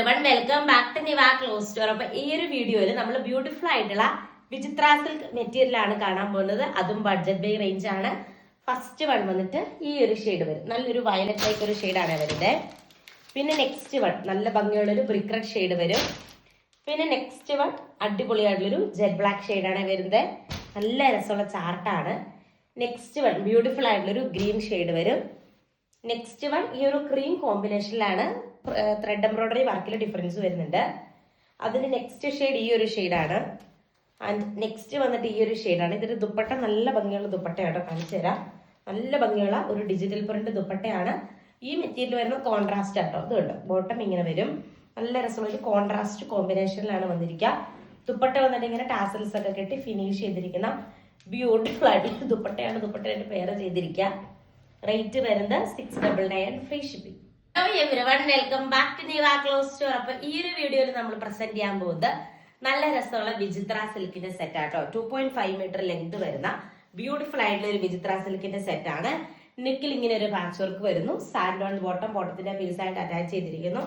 Everyone welcome back to Niva close store അപ്പൊ ഈ ഒരു വീഡിയോയിൽ നമ്മൾ ബ്യൂട്ടിഫുൾ ആയിട്ടുള്ള വിചിത്ര സിൽക്ക് മെറ്റീരിയൽ ആണ് കാണാൻ പോകുന്നത്. അതും ബഡ്ജറ്റ് ബൈ റേഞ്ച് ആണ്. ഫസ്റ്റ് വൺ വന്നിട്ട് ഈ ഒരു ഷെയ്ഡ് വരും. നല്ലൊരു വയലറ്റ് ലൈക്ക് ഒരു ഷെയ്ഡാണ് വരുന്നത് പിന്നെ നെക്സ്റ്റ് വൺ നല്ല ഭംഗിയുള്ള ഒരു ബ്രിക്ക് റെഡ് ഷെയ്ഡ് വരും. പിന്നെ നെക്സ്റ്റ് വൺ അടിപൊളിയായിട്ടുള്ളൊരു ജെറ്റ് ബ്ലാക്ക് ഷെയ്ഡാണ് വരുന്നത്. നല്ല രസമുള്ള ചാർട്ടാണ് നെക്സ്റ്റ് വൺ ബ്യൂട്ടിഫുൾ ആയിട്ടുള്ളൊരു ഗ്രീൻ ഷെയ്ഡ് വരും. നെക്സ്റ്റ് വൺ ഈ ഒരു ക്രീം കോമ്പിനേഷനിലാണ് ത്രെഡ് എംബ്രോയിഡറി വർക്കിൽ ഡിഫറൻസ് വരുന്നുണ്ട്. അതിന് നെക്സ്റ്റ് ഷെയ്ഡ് ഈ ഒരു ഷെയ്ഡാണ് ആൻഡ് നെക്സ്റ്റ് വന്നിട്ട് ഈ ഒരു ഷെയ്ഡാണ് ഇതൊരു ദുപ്പട്ട നല്ല ഭംഗിയുള്ള ദുപ്പട്ടയാട്ടോ കാണിച്ചു തരാം. നല്ല ഭംഗിയുള്ള ഒരു ഡിജിറ്റൽ പ്രിന്റ് ദുപ്പട്ടയാണ്. ഈ മെറ്റീരിയൽ വരുന്ന കോൺട്രാസ്റ്റ് ആട്ടോ. ഇത് കണ്ടോ? ബോട്ടം ഇങ്ങനെ വരും. നല്ല രസമുള്ള ഒരു കോൺട്രാസ്റ്റ് കോമ്പിനേഷനിലാണ് വന്നിരിക്കുക. ദുപ്പട്ട വന്നിട്ട് ഇങ്ങനെ ടാസൽസ് ഒക്കെ കെട്ടി ഫിനിഷ് ചെയ്തിരിക്കുന്ന ബ്യൂട്ടിഫുൾ ആയിട്ടുള്ള ദുപ്പട്ടയാണ് ദുപ്പട്ടയുടെ പേര് ചെയ്തിരിക്കുക. റേറ്റ് വരുന്നത് six double nine free shipping welcome back to Niva close store അപ്പൊ ഈ ഒരു വീഡിയോയിൽ നമ്മൾ പ്രസന്റ് ചെയ്യാൻ പോകുന്നത് നല്ല രസമുള്ള വിചിത്ര സിൽക്കിന്റെ സെറ്റ് ആട്ടോ. Two point five metre length വരുന്ന ബ്യൂട്ടിഫുൾ ആയിട്ടുള്ള ഒരു വിചിത്ര സിൽക്കിന്റെ സെറ്റ് ആണ്. നിക്കിൽ ഇങ്ങനെ ഒരു പാച്ച് വർക്ക് വരുന്നു. സാൻഡ് ഓൺ ബോട്ടം ബോട്ടത്തിന്റെ പീസ് ആയിട്ട് അറ്റാച്ച് ചെയ്തിരിക്കുന്നു.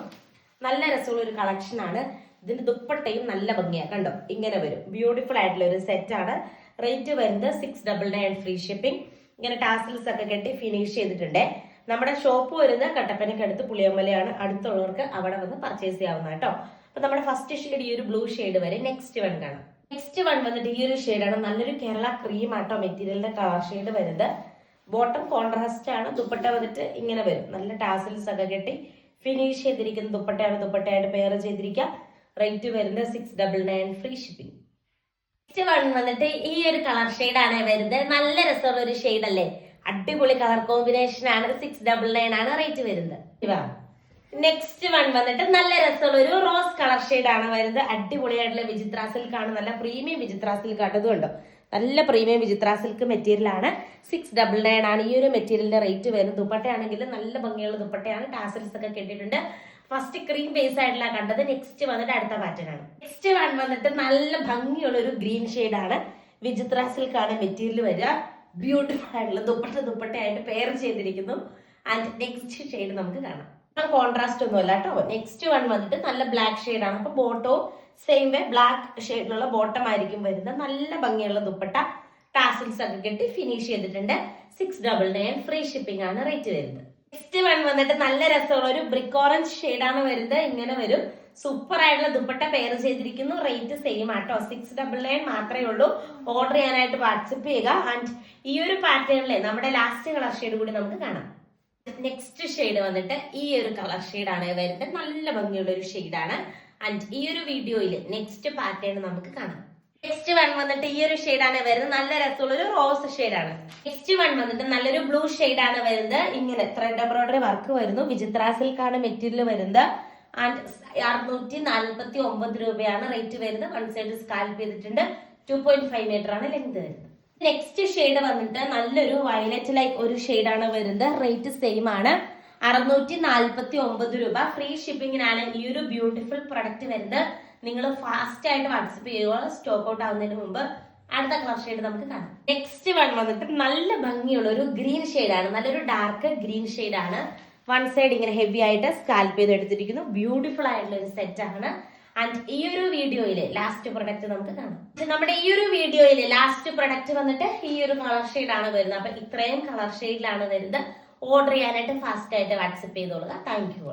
നല്ല രസമുള്ള ഒരു കളക്ഷൻ ആണ്. ഇതിന്റെ ദുപ്പട്ടയും നല്ല ഭംഗിയാണ് കണ്ടോ? ഇങ്ങനെ വരും. ബ്യൂട്ടിഫുൾ ആയിട്ടുള്ള ഒരു സെറ്റ് ആണ്. റേറ്റ് വരുന്നത് six double nine free shipping ഇങ്ങനെ ടാസിൽസ് ഒക്കെ കെട്ടി ഫിനിഷ് ചെയ്തിട്ടുണ്ട്. നമ്മുടെ ഷോപ്പ് വരുന്നത് കട്ടപ്പനക്കടുത്ത് പുളിയമ്മലയാണ് അടുത്തുള്ളവർക്ക് അവിടെ വന്ന് പർച്ചേസ് ചെയ്യാവുന്ന കേട്ടോ. അപ്പൊ നമ്മുടെ ഫസ്റ്റ് ഷെയ്ഡ് ഈ ഒരു ബ്ലൂ ഷെയ്ഡ് വരെ നെക്സ്റ്റ് വൺ കാണാം. നെക്സ്റ്റ് വൺ വന്നിട്ട് ഈ ഒരു ഷെയ്ഡാണ് നല്ലൊരു കേരള ക്രീം ആട്ടോ മെറ്റീരിയലിന്റെ കളർ ഷെയ്ഡ് വരുന്നത്. ബോട്ടം കോൺട്രാസ്റ്റ് ആണ്. ദുപ്പട്ട വന്നിട്ട് ഇങ്ങനെ വരും. നല്ല ടാസൽസ് ഒക്കെ കെട്ടി ഫിനിഷ് ചെയ്തിരിക്കുന്ന ദുപ്പട്ടയാണ്. ദുപ്പട്ടയായിട്ട് പെയർ ചെയ്തിരിക്കുക റേറ്റ് വരുന്നത് six double nine free shipping next one വന്നിട്ട് ഈ ഒരു കളർ ആണ് വരുന്നത്. നല്ല രസമുള്ള ഒരു ഷെയ്ഡ് അല്ലേ? അടിപൊളി കളർ കോമ്പിനേഷൻ ആണ്. സിക്സ് ഡബിൾ നയൻ ആണ് റേറ്റ് വരുന്നത്. നെക്സ്റ്റ് വൺ വന്നിട്ട് നല്ല രസമുള്ള ഒരു റോസ് കളർ ഷെയ്ഡ് ആണ് വരുന്നത്. അടിപൊളിയായിട്ടുള്ള വിചിത്ര സിൽക്ക് ആണ്. നല്ല പ്രീമിയം വിചിത്ര സിൽക്ക് ആണ്. നല്ല പ്രീമിയം വിചിത്ര സിൽക്ക് മെറ്റീരിയൽ ആണ്. സിക്സ് ഡബിൾ നയൻ ആണ്. ഈ ഒരു മെറ്റീരിയലിന്റെ റേറ്റ് വരുന്നത്. ദുപ്പട്ടയാണെങ്കിൽ നല്ല ഭംഗിയുള്ള ദുപ്പട്ടയാണ്. ടാസൽസ് ഒക്കെ കിട്ടിയിട്ടുണ്ട്. ഫസ്റ്റ് ക്രീം ബേസ് ആയിട്ടുള്ള കണ്ടത്. നെക്സ്റ്റ് വന്നിട്ട് അടുത്ത പാറ്റേൺ ആണ്. നെക്സ്റ്റ് വൺ വന്നിട്ട് നല്ല ഭംഗിയുള്ള ഒരു ഗ്രീൻ ഷെയ്ഡ് ആണ്. വിചിത്ര സിൽക്ക് ആണ് മെറ്റീരിയൽ വരിക. ബ്യൂട്ടിഫുൾ ആയിട്ടുള്ള ദുപ്പട്ട ദുപ്പട്ടയായിട്ട് പെയർ ചെയ്തിരിക്കുന്നു. ആൻഡ് നെക്സ്റ്റ് ഷെയ്ഡ് നമുക്ക് കാണാം. കോൺട്രാസ്റ്റ് ഒന്നും അല്ല കേട്ടോ. നെക്സ്റ്റ് വൺ വന്നിട്ട് നല്ല ബ്ലാക്ക് ഷെയ്ഡ് ആണ്. അപ്പൊ ബോട്ടോ സെയിം വേ ബ്ലാക്ക് ഷെയ്ഡിലുള്ള ബോട്ടം ആയിരിക്കും വരുന്നത്. നല്ല ഭംഗിയുള്ള ദുപ്പട്ട. ടാസിൽസ് ഒക്കെ കെട്ടി ഫിനിഷ് ചെയ്തിട്ടുണ്ട്. Six double nine free shipping ആണ് റേറ്റ് വരുന്നത്. നെക്സ്റ്റ് വൺ വന്നിട്ട് നല്ല രസമുള്ള ഒരു ബ്രിക്ക് ഓറഞ്ച് ആണ് വരുന്നത്. ഇങ്ങനെ വരും. സൂപ്പർ ആയിട്ടുള്ള ദുപ്പട്ട പെയർ ചെയ്തിരിക്കുന്നു. റേറ്റ് സെയിം ആട്ടോ. സിക്സ് ഡബിൾ നയൻ മാത്രമേ ഉള്ളൂ. ഓർഡർ ചെയ്യാനായിട്ട് വാട്സപ്പ് ചെയ്യുക. ആൻഡ് ഈ ഒരു പാറ്റേണിലെ നമ്മുടെ ലാസ്റ്റ് കളർ ഷെയ്ഡ് കൂടി നമുക്ക് കാണാം. നെക്സ്റ്റ് ഷെയ്ഡ് വന്നിട്ട് ഈ ഒരു കളർ ആണ് വരുന്നത്. നല്ല ഭംഗിയുള്ള ഒരു ഷെയ്ഡാണ് ആൻഡ് ഈ ഒരു വീഡിയോയിൽ നെക്സ്റ്റ് പാറ്റേൺ നമുക്ക് കാണാം. നെക്സ്റ്റ് വൺ വന്നിട്ട് ഈ ഒരു ആണ് വരുന്നത്. നല്ല രസമുള്ള ഒരു റോസ് ആണ്. നെക്സ്റ്റ് വൺ വന്നിട്ട് നല്ലൊരു ബ്ലൂ ആണ് വരുന്നത്. ഇങ്ങനെ ത്രെഡ് എംബ്രോയിഡറി വർക്ക് വരുന്നു. വിചിത്ര സിൽക്കാണ് മെറ്റീരിയൽ വരുന്നത്. ആൻഡ് അറുന്നൂറ്റി നാൽപ്പത്തി ഒമ്പത് രൂപയാണ് റേറ്റ് വരുന്നത്. വൺ സൈഡ് സ്കാൽപ്പ് ചെയ്തിട്ടുണ്ട്. ടു പോയിന്റ് ഫൈവ് മീറ്റർ ആണ് ലെങ്ത് വരുന്നത്. നെക്സ്റ്റ് ഷെയ്ഡ് വന്നിട്ട് നല്ലൊരു വയലറ്റ് ലൈക്ക് ഒരു ആണ് വരുന്നത്. റേറ്റ് സെയിം ആണ്. അറുന്നൂറ്റി നാൽപ്പത്തി ഒമ്പത് രൂപ ഫ്രീ ഷിപ്പിംഗിനാണ് ഈ ഒരു ബ്യൂട്ടിഫുൾ പ്രൊഡക്റ്റ് വരുന്നത്. നിങ്ങൾ ഫാസ്റ്റ് ആയിട്ട് വാട്സപ്പ് ചെയ്യുക സ്റ്റോക്ക് ഔട്ട് ആവുന്നതിന് മുമ്പ് അടുത്ത കളർ ഷെയ്ഡ് നമുക്ക് കാണാം. നെക്സ്റ്റ് വൺ വന്നിട്ട് നല്ല ഭംഗിയുള്ള ഒരു ഗ്രീൻ ആണ്. നല്ലൊരു ഡാർക്ക് ഗ്രീൻ ആണ്. വൺ സൈഡ് ഇങ്ങനെ ഹെവി ആയിട്ട് സ്കാൽപ്പ് ചെയ്ത് എടുത്തിരിക്കുന്നു. ബ്യൂട്ടിഫുൾ ആയിട്ടുള്ള ഒരു സെറ്റ് ആണ്. ആൻഡ് ഈ ഒരു വീഡിയോയിൽ ലാസ്റ്റ് പ്രൊഡക്റ്റ് നമുക്ക് കാണാം. നമ്മുടെ ഈ ഒരു വീഡിയോയിൽ ലാസ്റ്റ് പ്രൊഡക്റ്റ് വന്നിട്ട് ഈ ഒരു കളർ ആണ് വരുന്നത്. അപ്പൊ ഇത്രയും കളർ ഷെയ്ഡിലാണ് വരുന്നത്. ഓർഡർ ചെയ്യാനായിട്ട് ഫാസ്റ്റ് ആയിട്ട് വാട്സപ്പ് ചെയ്തോളുക. Thank you